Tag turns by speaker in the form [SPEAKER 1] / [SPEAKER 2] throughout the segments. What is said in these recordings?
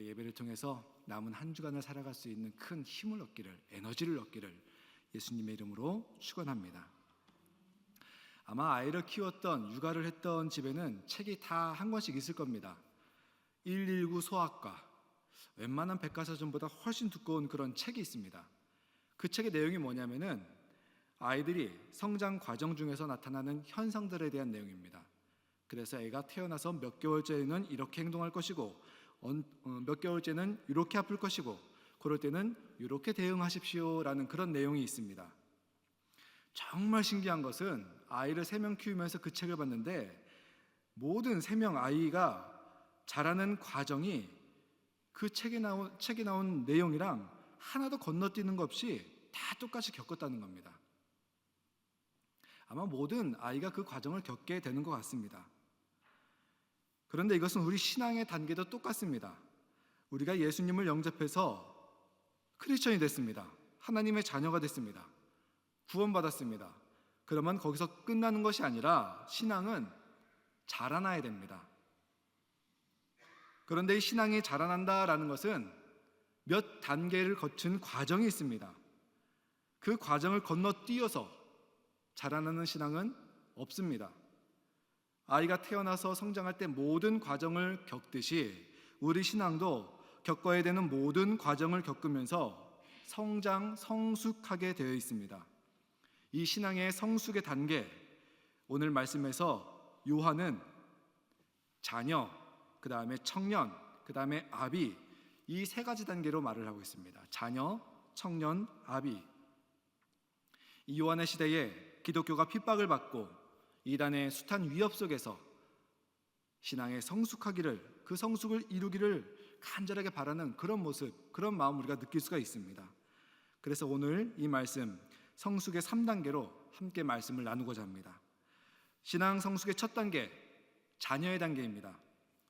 [SPEAKER 1] 우리 예배를 통해서 남은 한 주간을 살아갈 수 있는 큰 힘을 얻기를 에너지를 얻기를 예수님의 이름으로 축원합니다. 아마 아이를 키웠던 육아를 했던 집에는 책이 다 한 권씩 있을 겁니다. 119 소아과 웬만한 백과사전보다 훨씬 두꺼운 그런 책이 있습니다. 그 책의 내용이 뭐냐면은 아이들이 성장 과정 중에서 나타나는 현상들에 대한 내용입니다. 그래서 애가 태어나서 몇 개월째는 이렇게 행동할 것이고 몇 개월째는 이렇게 아플 것이고 그럴 때는 이렇게 대응하십시오라는 그런 내용이 있습니다. 정말 신기한 것은 아이를 세 명 키우면서 그 책을 봤는데 모든 세 명 아이가 자라는 과정이 그 책에 나온 책에 나온 내용이랑 하나도 건너뛰는 것 없이 다 똑같이 겪었다는 겁니다. 아마 모든 아이가 그 과정을 겪게 되는 것 같습니다. 그런데 이것은 우리 신앙의 단계도 똑같습니다. 우리가 예수님을 영접해서 크리스천이 됐습니다. 하나님의 자녀가 됐습니다. 구원받았습니다. 그러면 거기서 끝나는 것이 아니라 신앙은 자라나야 됩니다. 그런데 이 신앙이 자라난다라는 것은 몇 단계를 거친 과정이 있습니다. 그 과정을 건너뛰어서 자라나는 신앙은 없습니다. 아이가 태어나서 성장할 때 모든 과정을 겪듯이 우리 신앙도 겪어야 되는 모든 과정을 겪으면서 성장, 성숙하게 되어 있습니다. 이 신앙의 성숙의 단계, 오늘 말씀에서 요한은 자녀, 그 다음에 청년, 그 다음에 아비, 이 세 가지 단계로 말을 하고 있습니다. 자녀, 청년, 아비. 이 요한의 시대에 기독교가 핍박을 받고 이단의 숱한 위협 속에서 신앙의 성숙하기를 그 성숙을 이루기를 간절하게 바라는 그런 모습, 그런 마음 우리가 느낄 수가 있습니다. 그래서 오늘 이 말씀 성숙의 3단계로 함께 말씀을 나누고자 합니다. 신앙 성숙의 첫 단계 자녀의 단계입니다.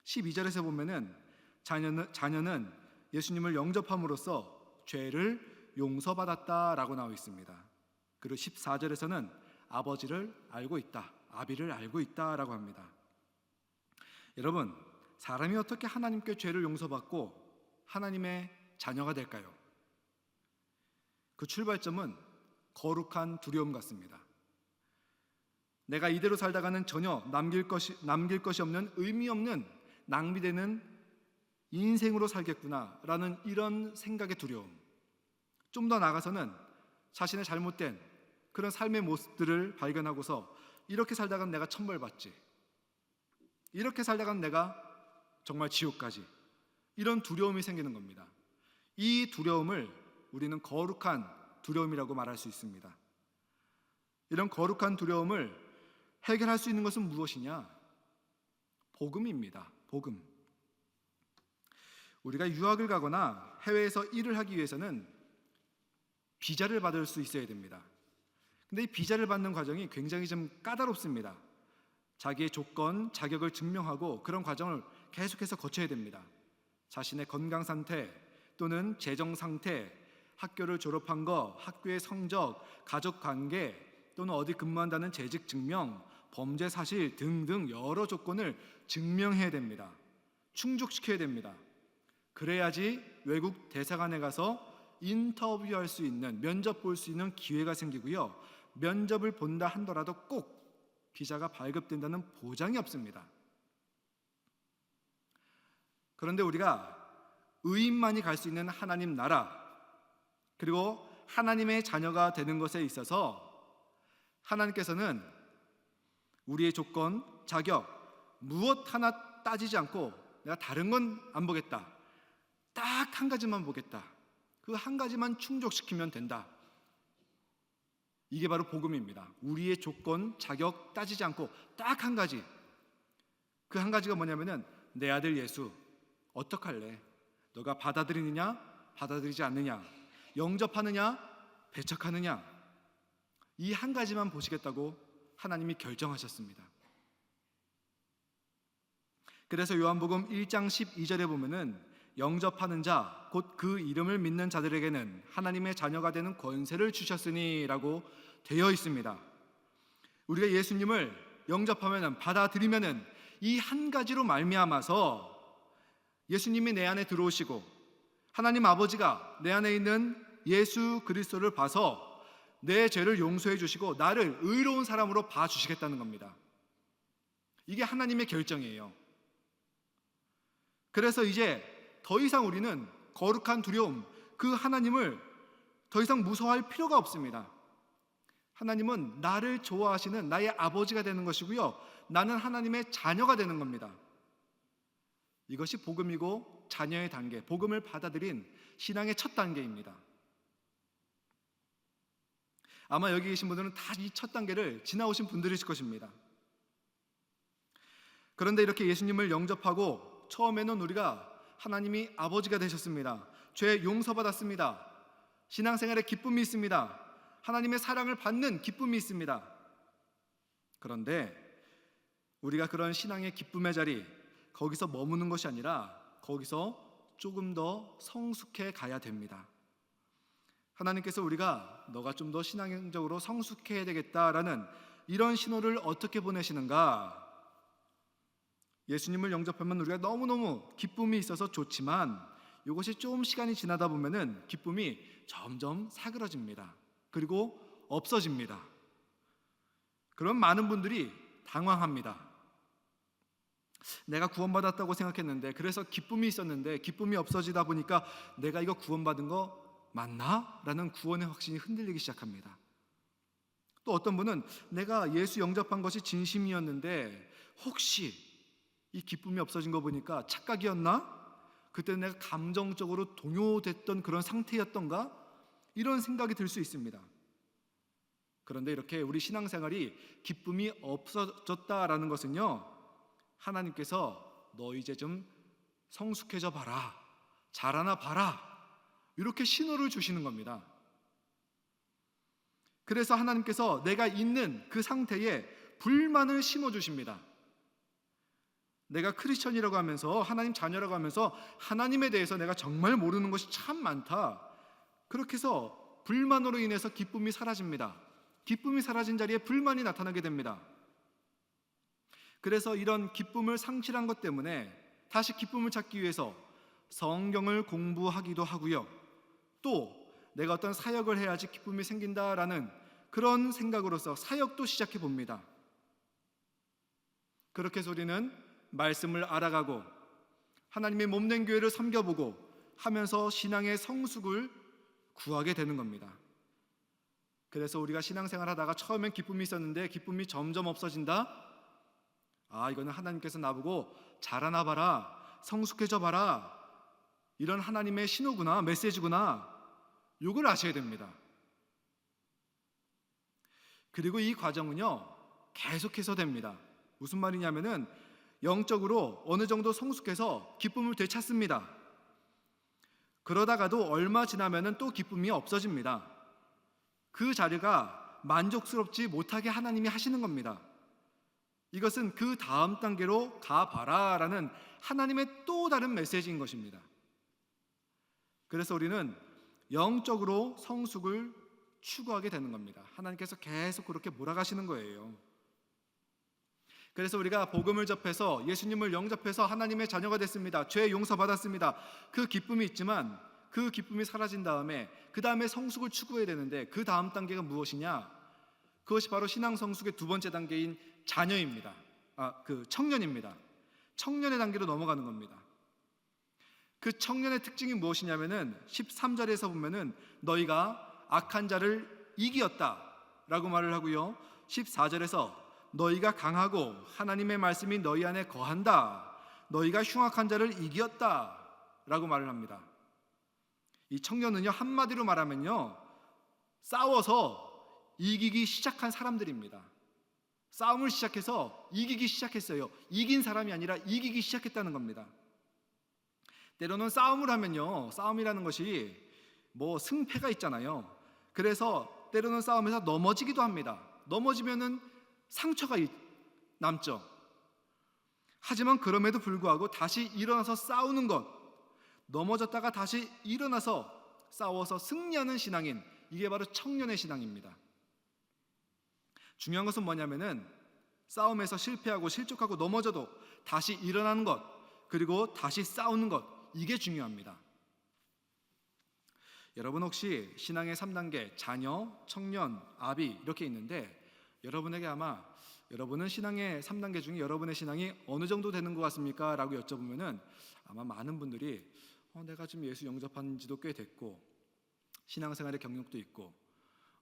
[SPEAKER 1] 12절에서 보면은 자녀는 자녀는 예수님을 영접함으로써 죄를 용서받았다라고 나와 있습니다. 그리고 14절에서는 아버지를 알고 있다. 아비를 알고 있다라고 합니다. 여러분, 사람이 어떻게 하나님께 죄를 용서받고 하나님의 자녀가 될까요? 그 출발점은 거룩한 두려움 같습니다. 내가 이대로 살다가는 전혀 남길 것이 남길 것이 없는 의미 없는 낭비되는 인생으로 살겠구나라는 이런 생각의 두려움. 좀 더 나가서는 자신의 잘못된 그런 삶의 모습들을 발견하고서 이렇게 살다간 내가 천벌 받지. 이렇게 살다간 내가 정말 지옥까지. 이런 두려움이 생기는 겁니다. 이 두려움을 우리는 거룩한 두려움이라고 말할 수 있습니다. 이런 거룩한 두려움을 해결할 수 있는 것은 무엇이냐? 복음입니다. 복음. 우리가 유학을 가거나 해외에서 일을 하기 위해서는 비자를 받을 수 있어야 됩니다. 근데 이 비자를 받는 과정이 굉장히 좀 까다롭습니다. 자기의 조건, 자격을 증명하고 그런 과정을 계속해서 거쳐야 됩니다. 자신의 건강 상태 또는 재정 상태, 학교를 졸업한 거, 학교의 성적, 가족 관계 또는 어디 근무한다는 재직 증명, 범죄 사실 등등 여러 조건을 증명해야 됩니다. 충족시켜야 됩니다. 그래야지 외국 대사관에 가서 인터뷰할 수 있는 면접 볼 수 있는 기회가 생기고요. 면접을 본다 한더라도 꼭 비자가 발급된다는 보장이 없습니다. 그런데 우리가 의인만이 갈 수 있는 하나님 나라 그리고 하나님의 자녀가 되는 것에 있어서 하나님께서는 우리의 조건, 자격 무엇 하나 따지지 않고 내가 다른 건 안 보겠다. 딱 한 가지만 보겠다. 그 한 가지만 충족시키면 된다. 이게 바로 복음입니다. 우리의 조건, 자격 따지지 않고 딱 한 가지. 그 한 가지가 뭐냐면은 내 아들 예수 어떡할래? 너가 받아들이느냐? 받아들이지 않느냐? 영접하느냐? 배척하느냐? 이 한 가지만 보시겠다고 하나님이 결정하셨습니다. 그래서 요한복음 1장 12절에 보면은 영접하는 자, 곧 그 이름을 믿는 자들에게는 하나님의 자녀가 되는 권세를 주셨으니라고 되어 있습니다. 우리가 예수님을 영접하면은 받아들이면은 이 한 가지로 말미암아서 예수님이 내 안에 들어오시고 하나님 아버지가 내 안에 있는 예수 그리스도를 봐서 내 죄를 용서해 주시고 나를 의로운 사람으로 봐 주시겠다는 겁니다. 이게 하나님의 결정이에요. 그래서 이제 더 이상 우리는 거룩한 두려움, 그 하나님을 더 이상 무서워할 필요가 없습니다. 하나님은 나를 좋아하시는 나의 아버지가 되는 것이고요. 나는 하나님의 자녀가 되는 겁니다. 이것이 복음이고 자녀의 단계, 복음을 받아들인 신앙의 첫 단계입니다. 아마 여기 계신 분들은 다 이 첫 단계를 지나오신 분들이실 것입니다. 그런데 이렇게 예수님을 영접하고 처음에는 우리가 하나님이 아버지가 되셨습니다. 죄 용서받았습니다. 신앙생활에 기쁨이 있습니다. 하나님의 사랑을 받는 기쁨이 있습니다. 그런데 우리가 그런 신앙의 기쁨의 자리 거기서 머무는 것이 아니라 거기서 조금 더 성숙해 가야 됩니다. 하나님께서 우리가 너가 좀 더 신앙적으로 성숙해야 되겠다라는 이런 신호를 어떻게 보내시는가? 예수님을 영접하면 우리가 너무너무 기쁨이 있어서 좋지만 이것이 좀 시간이 지나다 보면은 기쁨이 점점 사그러집니다. 그리고 없어집니다. 그런 많은 분들이 당황합니다. 내가 구원받았다고 생각했는데 그래서 기쁨이 있었는데 기쁨이 없어지다 보니까 내가 이거 구원받은 거 맞나? 라는 구원의 확신이 흔들리기 시작합니다. 또 어떤 분은 내가 예수 영접한 것이 진심이었는데 혹시 이 기쁨이 없어진 거 보니까 착각이었나? 그때 내가 감정적으로 동요됐던 그런 상태였던가? 이런 생각이 들 수 있습니다. 그런데 이렇게 우리 신앙생활이 기쁨이 없어졌다라는 것은요, 하나님께서 너 이제 좀 성숙해져 봐라, 자라나 봐라, 이렇게 신호를 주시는 겁니다. 그래서 하나님께서 내가 있는 그 상태에 불만을 심어 주십니다. 내가 크리스천이라고 하면서 하나님 자녀라고 하면서 하나님에 대해서 내가 정말 모르는 것이 참 많다. 그렇게 해서 불만으로 인해서 기쁨이 사라집니다. 기쁨이 사라진 자리에 불만이 나타나게 됩니다. 그래서 이런 기쁨을 상실한 것 때문에 다시 기쁨을 찾기 위해서 성경을 공부하기도 하고요. 또 내가 어떤 사역을 해야지 기쁨이 생긴다라는 그런 생각으로서 사역도 시작해 봅니다. 그렇게 우리는 말씀을 알아가고 하나님의 몸된 교회를 섬겨보고 하면서 신앙의 성숙을 구하게 되는 겁니다. 그래서 우리가 신앙생활 하다가 처음엔 기쁨이 있었는데 기쁨이 점점 없어진다? 아, 이거는 하나님께서 나보고 자라나 봐라, 성숙해져 봐라. 이런 하나님의 신호구나, 메시지구나. 이걸 아셔야 됩니다. 그리고 이 과정은요, 계속해서 됩니다. 무슨 말이냐면은 영적으로 어느 정도 성숙해서 기쁨을 되찾습니다. 그러다가도 얼마 지나면은 또 기쁨이 없어집니다. 그 자리가 만족스럽지 못하게 하나님이 하시는 겁니다. 이것은 그 다음 단계로 가봐라 라는 하나님의 또 다른 메시지인 것입니다. 그래서 우리는 영적으로 성숙을 추구하게 되는 겁니다. 하나님께서 계속 그렇게 몰아가시는 거예요. 그래서 우리가 복음을 접해서 예수님을 영접해서 하나님의 자녀가 됐습니다. 죄 용서 받았습니다. 그 기쁨이 있지만 그 기쁨이 사라진 다음에 그 다음에 성숙을 추구해야 되는데 그 다음 단계가 무엇이냐? 그것이 바로 신앙 성숙의 두 번째 단계인 자녀입니다. 아, 그 청년입니다. 청년의 단계로 넘어가는 겁니다. 그 청년의 특징이 무엇이냐면은 13절에서 보면은 너희가 악한 자를 이기었다라고 말을 하고요. 14절에서 너희가 강하고 하나님의 말씀이 너희 안에 거한다. 너희가 흉악한 자를 이기었다 라고 말을 합니다. 이 청년은요 한마디로 말하면요 싸워서 이기기 시작한 사람들입니다. 싸움을 시작해서 이기기 시작했어요. 이긴 사람이 아니라 이기기 시작했다는 겁니다. 때로는 싸움을 하면요 싸움이라는 것이 뭐 승패가 있잖아요. 그래서 때로는 싸움에서 넘어지기도 합니다. 넘어지면은 상처가 남죠. 하지만 그럼에도 불구하고 다시 일어나서 싸우는 것, 넘어졌다가 다시 일어나서 싸워서 승리하는 신앙인, 이게 바로 청년의 신앙입니다. 중요한 것은 뭐냐면은 싸움에서 실패하고 실족하고 넘어져도 다시 일어나는 것, 그리고 다시 싸우는 것 이게 중요합니다. 여러분 혹시 신앙의 3단계 자녀, 청년, 아비 이렇게 있는데 여러분에게 아마 여러분은 신앙의 3단계 중에 여러분의 신앙이 어느 정도 되는 것 같습니까? 라고 여쭤보면은 아마 많은 분들이 어, 내가 지금 예수 영접한 지도 꽤 됐고 신앙생활의 경력도 있고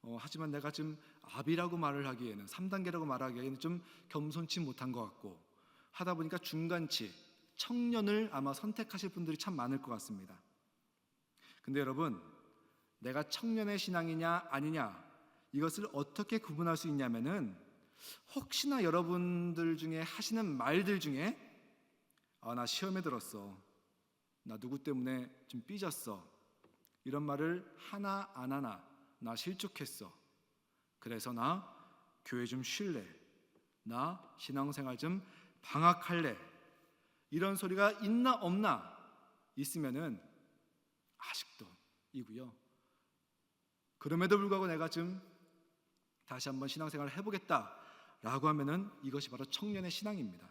[SPEAKER 1] 어, 하지만 내가 지금 아비라고 말을 하기에는 3단계라고 말하기에는 좀 겸손치 못한 것 같고 하다 보니까 중간치 청년을 아마 선택하실 분들이 참 많을 것 같습니다. 근데 여러분 내가 청년의 신앙이냐 아니냐 이것을 어떻게 구분할 수 있냐면은 혹시나 여러분들 중에 하시는 말들 중에 아 나 시험에 들었어. 나 누구 때문에 좀 삐졌어. 이런 말을 하나 안 하나 나 실족했어. 그래서 나 교회 좀 쉴래. 나 신앙생활 좀 방학할래. 이런 소리가 있나 없나 있으면은 아직도 이고요. 그럼에도 불구하고 내가 좀 다시 한번 신앙생활을 해보겠다라고 하면은 이것이 바로 청년의 신앙입니다.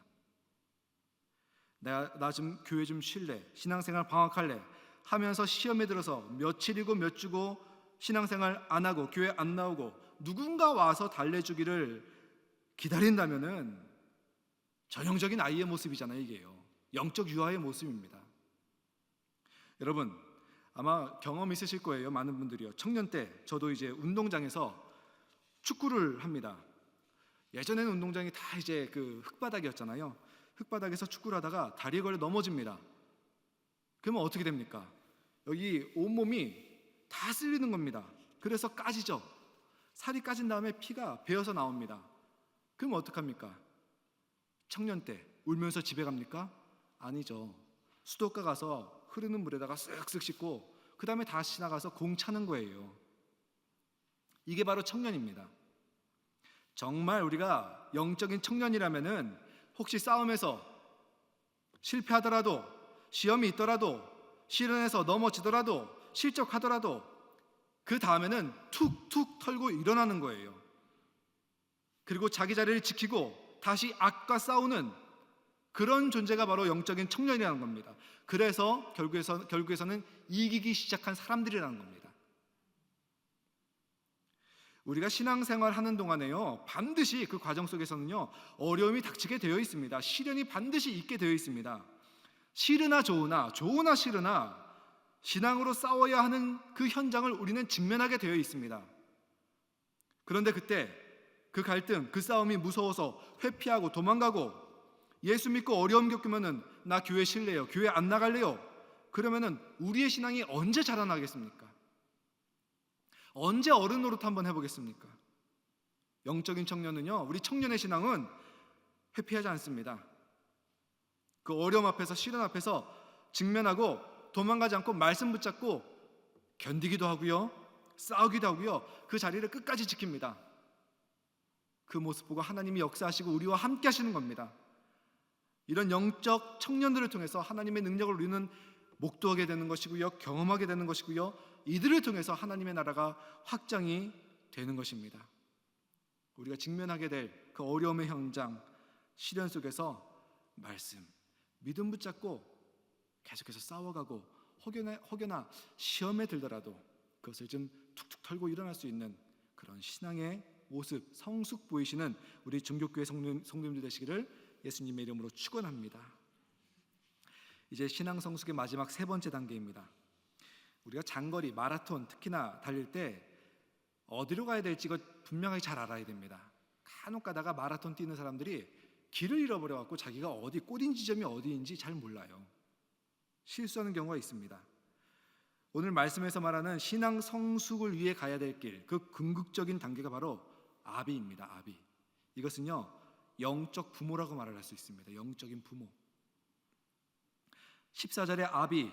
[SPEAKER 1] 내가 나 좀 교회 좀 쉴래, 신앙생활 방학할래 하면서 시험에 들어서 며칠이고 몇 주고 신앙생활 안 하고 교회 안 나오고 누군가 와서 달래주기를 기다린다면은 전형적인 아이의 모습이잖아요, 이게요. 영적 유아의 모습입니다. 여러분, 아마 경험 있으실 거예요. 많은 분들이요. 청년 때 저도 이제 운동장에서 축구를 합니다. 예전에는 운동장이 다 이제 그 흙바닥이었잖아요. 흙바닥에서 축구를 하다가 다리에 걸려 넘어집니다. 그러면 어떻게 됩니까? 여기 온몸이 다 쓸리는 겁니다. 그래서 까지죠. 살이 까진 다음에 피가 배어서 나옵니다. 그러면 어떡합니까? 청년 때 울면서 집에 갑니까? 아니죠. 수도가 가서 흐르는 물에다가 쓱쓱 씻고 그 다음에 다시 나가서 공 차는 거예요. 이게 바로 청년입니다. 정말 우리가 영적인 청년이라면은 혹시 싸움에서 실패하더라도 시험이 있더라도 실현해서 넘어지더라도 실족하더라도 그 다음에는 툭툭 털고 일어나는 거예요. 그리고 자기 자리를 지키고 다시 악과 싸우는 그런 존재가 바로 영적인 청년이라는 겁니다. 그래서 결국에서, 결국에서는 이기기 시작한 사람들이라는 겁니다. 우리가 신앙생활 하는 동안에요, 반드시 그 과정 속에서는요, 어려움이 닥치게 되어 있습니다. 시련이 반드시 있게 되어 있습니다. 싫으나 좋으나, 좋으나 싫으나, 신앙으로 싸워야 하는 그 현장을 우리는 직면하게 되어 있습니다. 그런데 그때 그 갈등, 그 싸움이 무서워서 회피하고 도망가고 예수 믿고 어려움 겪으면은 나 교회 실래요. 교회 안 나갈래요. 그러면은 우리의 신앙이 언제 자라나겠습니까? 언제 어른 노릇 한번 해보겠습니까? 영적인 청년은요, 우리 청년의 신앙은 회피하지 않습니다. 그 어려움 앞에서 시련 앞에서 직면하고 도망가지 않고 말씀 붙잡고 견디기도 하고요, 싸우기도 하고요, 그 자리를 끝까지 지킵니다. 그 모습 보고 하나님이 역사하시고 우리와 함께 하시는 겁니다. 이런 영적 청년들을 통해서 하나님의 능력을 우리는 목도하게 되는 것이고요, 경험하게 되는 것이고요, 이들을 통해서 하나님의 나라가 확장이 되는 것입니다. 우리가 직면하게 될 그 어려움의 현장, 시련 속에서 말씀, 믿음 붙잡고 계속해서 싸워가고 혹여나, 혹여나 시험에 들더라도 그것을 좀 툭툭 털고 일어날 수 있는 그런 신앙의 모습, 성숙 보이시는 우리 중교교회 성님, 성님들 되시기를 예수님의 이름으로 축원합니다. 이제 신앙 성숙의 마지막 세 번째 단계입니다. 우리가 장거리 마라톤 특히나 달릴 때 어디로 가야 될지 가 분명하게 잘 알아야 됩니다. 간혹 가다가 마라톤 뛰는 사람들이 길을 잃어버려 갖고 자기가 어디 꼬린 지점이 어디인지 잘 몰라요. 실수하는 경우가 있습니다. 오늘 말씀에서 말하는 신앙 성숙을 위해 가야 될 길, 그 궁극적인 단계가 바로 아비입니다. 아비. 이것은요 영적 부모라고 말을 할 수 있습니다. 영적인 부모. 14절의 아비,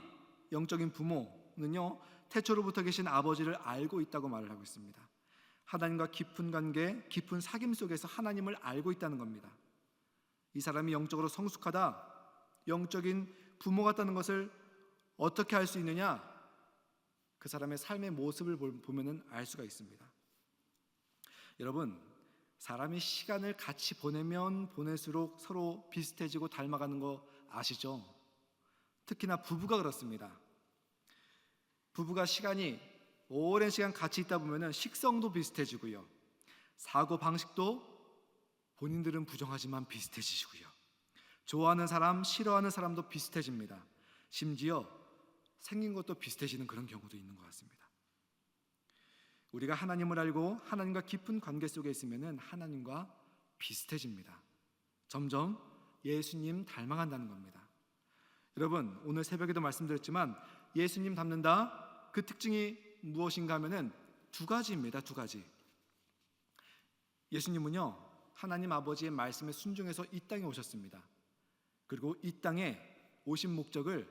[SPEAKER 1] 영적인 부모 는요, 태초로부터 계신 아버지를 알고 있다고 말을 하고 있습니다. 하나님과 깊은 관계, 깊은 사귐 속에서 하나님을 알고 있다는 겁니다. 이 사람이 영적으로 성숙하다, 영적인 부모 같다는 것을 어떻게 알 수 있느냐? 그 사람의 삶의 모습을 보면은 알 수가 있습니다. 여러분, 사람이 시간을 같이 보내면 보낼수록 서로 비슷해지고 닮아가는 거 아시죠? 특히나 부부가 그렇습니다. 부부가 시간이 오랜 시간 같이 있다 보면은 식성도 비슷해지고요. 사고 방식도 본인들은 부정하지만 비슷해지시고요. 좋아하는 사람, 싫어하는 사람도 비슷해집니다. 심지어 생긴 것도 비슷해지는 그런 경우도 있는 것 같습니다. 우리가 하나님을 알고 하나님과 깊은 관계 속에 있으면은 하나님과 비슷해집니다. 점점 예수님 닮아간다는 겁니다. 여러분, 오늘 새벽에도 말씀드렸지만 예수님 닮는다 그 특징이 무엇인가 하면은 두 가지입니다. 두 가지. 예수님은요, 하나님 아버지의 말씀에 순종해서 이 땅에 오셨습니다. 그리고 이 땅에 오신 목적을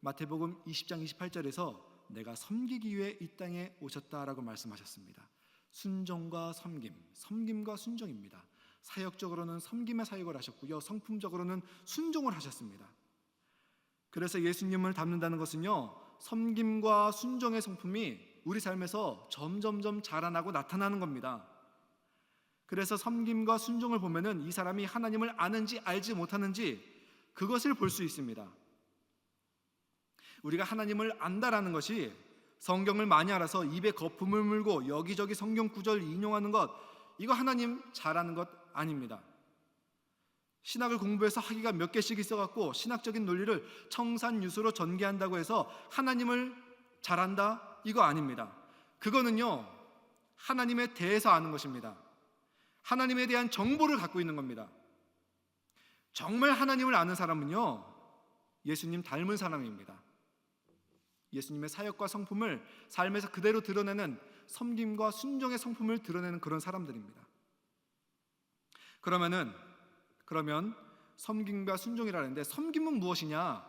[SPEAKER 1] 마태복음 20장 28절에서 내가 섬기기 위해 이 땅에 오셨다라고 말씀하셨습니다. 순종과 섬김, 섬김과 순종입니다. 사역적으로는 섬김의 사역을 하셨고요. 성품적으로는 순종을 하셨습니다. 그래서 예수님을 닮는다는 것은요. 섬김과 순종의 성품이 우리 삶에서 점점점 자라나고 나타나는 겁니다. 그래서 섬김과 순종을 보면은 이 사람이 하나님을 아는지 알지 못하는지 그것을 볼 수 있습니다. 우리가 하나님을 안다라는 것이 성경을 많이 알아서 입에 거품을 물고 여기저기 성경 구절 인용하는 것 이거 하나님 잘하는 것 아닙니다. 신학을 공부해서 학위가 몇 개씩 있어갖고 신학적인 논리를 청산유수로 전개한다고 해서 하나님을 잘한다 이거 아닙니다. 그거는요 하나님에 대해서 아는 것입니다. 하나님에 대한 정보를 갖고 있는 겁니다. 정말 하나님을 아는 사람은요 예수님 닮은 사람입니다. 예수님의 사역과 성품을 삶에서 그대로 드러내는 섬김과 순종의 성품을 드러내는 그런 사람들입니다. 그러면은 그러면 섬김과 순종이라는데 섬김은 무엇이냐?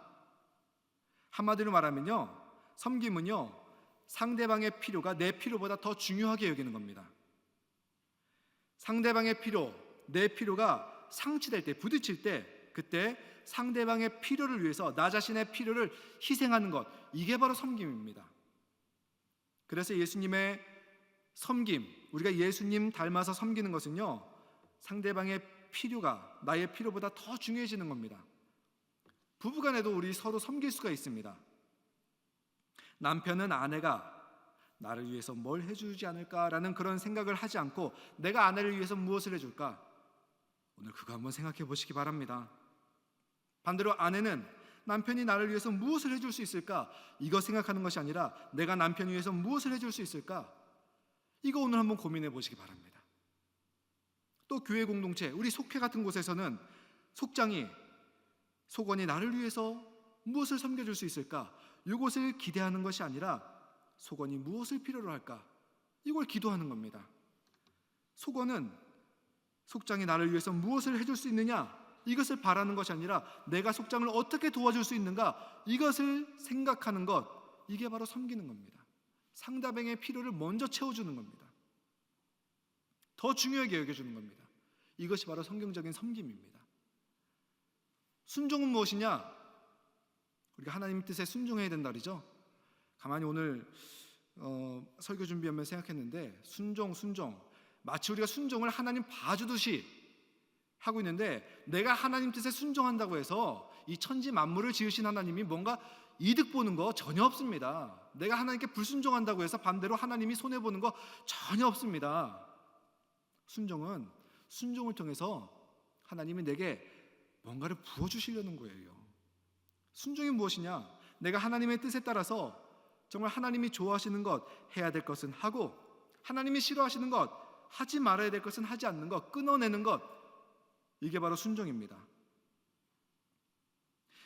[SPEAKER 1] 한마디로 말하면요. 섬김은요. 상대방의 필요가 내 필요보다 더 중요하게 여기는 겁니다. 상대방의 필요, 내 필요가 상치될 때, 부딪힐 때 그때 상대방의 필요를 위해서 나 자신의 필요를 희생하는 것 이게 바로 섬김입니다. 그래서 예수님의 섬김 우리가 예수님 닮아서 섬기는 것은요 상대방의 필요가 나의 필요보다 더 중요해지는 겁니다. 부부간에도 우리 서로 섬길 수가 있습니다. 남편은 아내가 나를 위해서 뭘 해주지 않을까라는 그런 생각을 하지 않고 내가 아내를 위해서 무엇을 해줄까? 오늘 그거 한번 생각해 보시기 바랍니다. 반대로 아내는 남편이 나를 위해서 무엇을 해줄 수 있을까? 이거 생각하는 것이 아니라 내가 남편 위해서 무엇을 해줄 수 있을까? 이거 오늘 한번 고민해 보시기 바랍니다. 또 교회 공동체, 우리 속회 같은 곳에서는 속장이 속원이 나를 위해서 무엇을 섬겨줄 수 있을까? 이것을 기대하는 것이 아니라 속원이 무엇을 필요로 할까? 이걸 기도하는 겁니다. 속원은 속장이 나를 위해서 무엇을 해줄 수 있느냐? 이것을 바라는 것이 아니라 내가 속장을 어떻게 도와줄 수 있는가 이것을 생각하는 것 이게 바로 섬기는 겁니다. 상대방의 필요를 먼저 채워주는 겁니다. 더 중요하게 여겨주는 겁니다. 이것이 바로 성경적인 섬김입니다. 순종은 무엇이냐? 우리가 하나님 뜻에 순종해야 된다 그러죠. 가만히 오늘 어, 설교 준비하면 생각했는데 순종, 순종 마치 우리가 순종을 하나님 봐주듯이 하고 있는데 내가 하나님 뜻에 순종한다고 해서 이 천지 만물을 지으신 하나님이 뭔가 이득 보는 거 전혀 없습니다. 내가 하나님께 불순종한다고 해서 반대로 하나님이 손해 보는 거 전혀 없습니다. 순종은 순종을 통해서 하나님이 내게 뭔가를 부어 주시려는 거예요. 순종이 무엇이냐? 내가 하나님의 뜻에 따라서 정말 하나님이 좋아하시는 것 해야 될 것은 하고 하나님이 싫어하시는 것 하지 말아야 될 것은 하지 않는 것 끊어내는 것 이게 바로 순종입니다.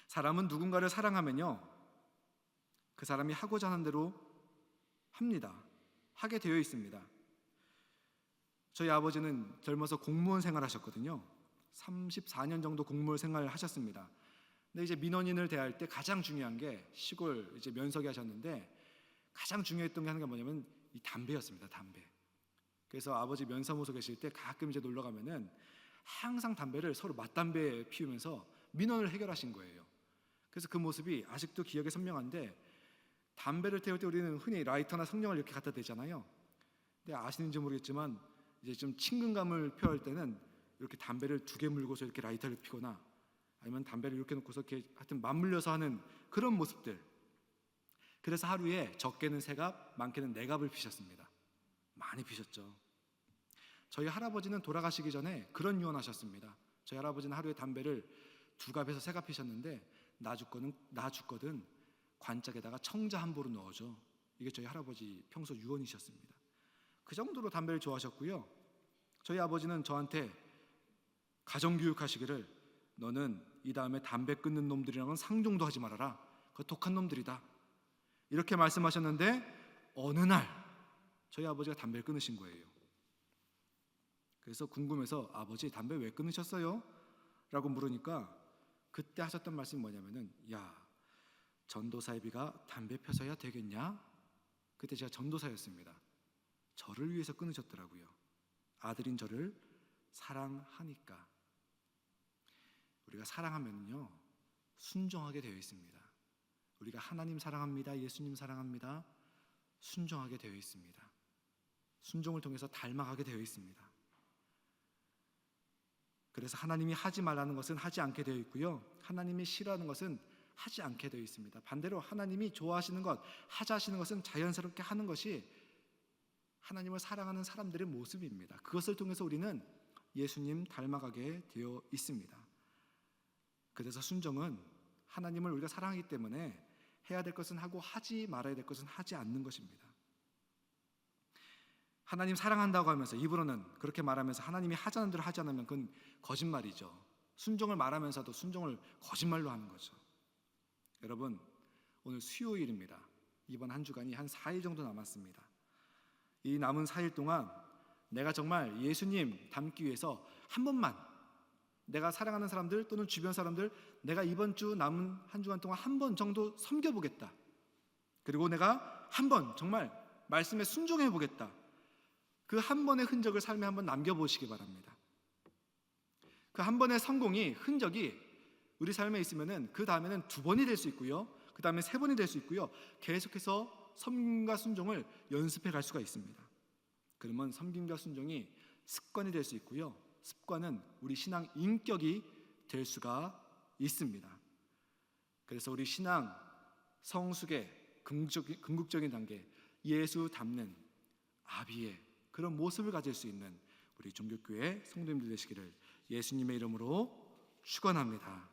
[SPEAKER 1] 사람은 누군가를 사랑하면요. 그 사람이 하고자 하는 대로 합니다. 하게 되어 있습니다. 저희 아버지는 젊어서 공무원 생활 하셨거든요. 34년 정도 공무원 생활 하셨습니다. 근데 이제 민원인을 대할 때 가장 중요한 게 시골 이제 면석이 하셨는데 가장 중요했던 게 하는 게 뭐냐면 이 담배였습니다. 담배. 그래서 아버지 면사무소 계실 때 가끔 이제 놀러 가면은 항상 담배를 서로 맞담배 피우면서 민원을 해결하신 거예요. 그래서 그 모습이 아직도 기억에 선명한데 담배를 태울 때 우리는 흔히 라이터나 성냥을 이렇게 갖다 대잖아요. 근데 아시는지 모르겠지만 이제 좀 친근감을 표할 때는 이렇게 담배를 두 개 물고서 이렇게 라이터를 피거나 아니면 담배를 이렇게 놓고서 이렇게 하여튼 맞물려서 하는 그런 모습들. 그래서 하루에 적게는 세 갑, 많게는 네 갑을 피셨습니다. 많이 피셨죠. 저희 할아버지는 돌아가시기 전에 그런 유언하셨습니다. 저희 할아버지는 하루에 담배를 두 갑에서 세 갑 피셨는데 나 죽거든 나 죽거든 관짝에다가 청자 한 보로 넣어줘. 이게 저희 할아버지 평소 유언이셨습니다. 그 정도로 담배를 좋아하셨고요. 저희 아버지는 저한테 가정 교육 하시기를 너는 이 다음에 담배 끊는 놈들이랑은 상종도 하지 말아라. 그 독한 놈들이다. 이렇게 말씀하셨는데 어느 날 저희 아버지가 담배를 끊으신 거예요. 그래서 궁금해서 아버지 담배 왜 끊으셨어요? 라고 물으니까 그때 하셨던 말씀이 뭐냐면은 야 전도사회비가 담배 펴서야 되겠냐? 그때 제가 전도사였습니다. 저를 위해서 끊으셨더라고요. 아들인 저를 사랑하니까. 우리가 사랑하면요 순종하게 되어 있습니다. 우리가 하나님 사랑합니다. 예수님 사랑합니다. 순종하게 되어 있습니다. 순종을 통해서 닮아가게 되어 있습니다. 그래서 하나님이 하지 말라는 것은 하지 않게 되어 있고요. 하나님이 싫어하는 것은 하지 않게 되어 있습니다. 반대로 하나님이 좋아하시는 것, 하자 하시는 것은 자연스럽게 하는 것이 하나님을 사랑하는 사람들의 모습입니다. 그것을 통해서 우리는 예수님 닮아가게 되어 있습니다. 그래서 순종은 하나님을 우리가 사랑하기 때문에 해야 될 것은 하고 하지 말아야 될 것은 하지 않는 것입니다. 하나님 사랑한다고 하면서 입으로는 그렇게 말하면서 하나님이 하자는 대로 하지 않으면 그건 거짓말이죠. 순종을 말하면서도 순종을 거짓말로 하는 거죠. 여러분 오늘 수요일입니다. 이번 한 주간이 한 4일 정도 남았습니다. 이 남은 4일 동안 내가 정말 예수님 닮기 위해서 한 번만 내가 사랑하는 사람들 또는 주변 사람들 내가 이번 주 남은 한 주간 동안 한 번 정도 섬겨 보겠다. 그리고 내가 한 번 정말 말씀에 순종해 보겠다. 그 한 번의 흔적을 삶에 한 번 남겨 보시기 바랍니다. 그 한 번의 성공이 흔적이 우리 삶에 있으면은 그 다음에는 두 번이 될 수 있고요. 그 다음에 세 번이 될 수 있고요. 계속해서 섬김과 순종을 연습해 갈 수가 있습니다. 그러면 섬김과 순종이 습관이 될 수 있고요. 습관은 우리 신앙 인격이 될 수가 있습니다. 그래서 우리 신앙 성숙의 궁극적인, 단계 예수 닮는 아비의 그런 모습을 가질 수 있는 우리 종교교회 성도님들 되시기를 예수님의 이름으로 축원합니다.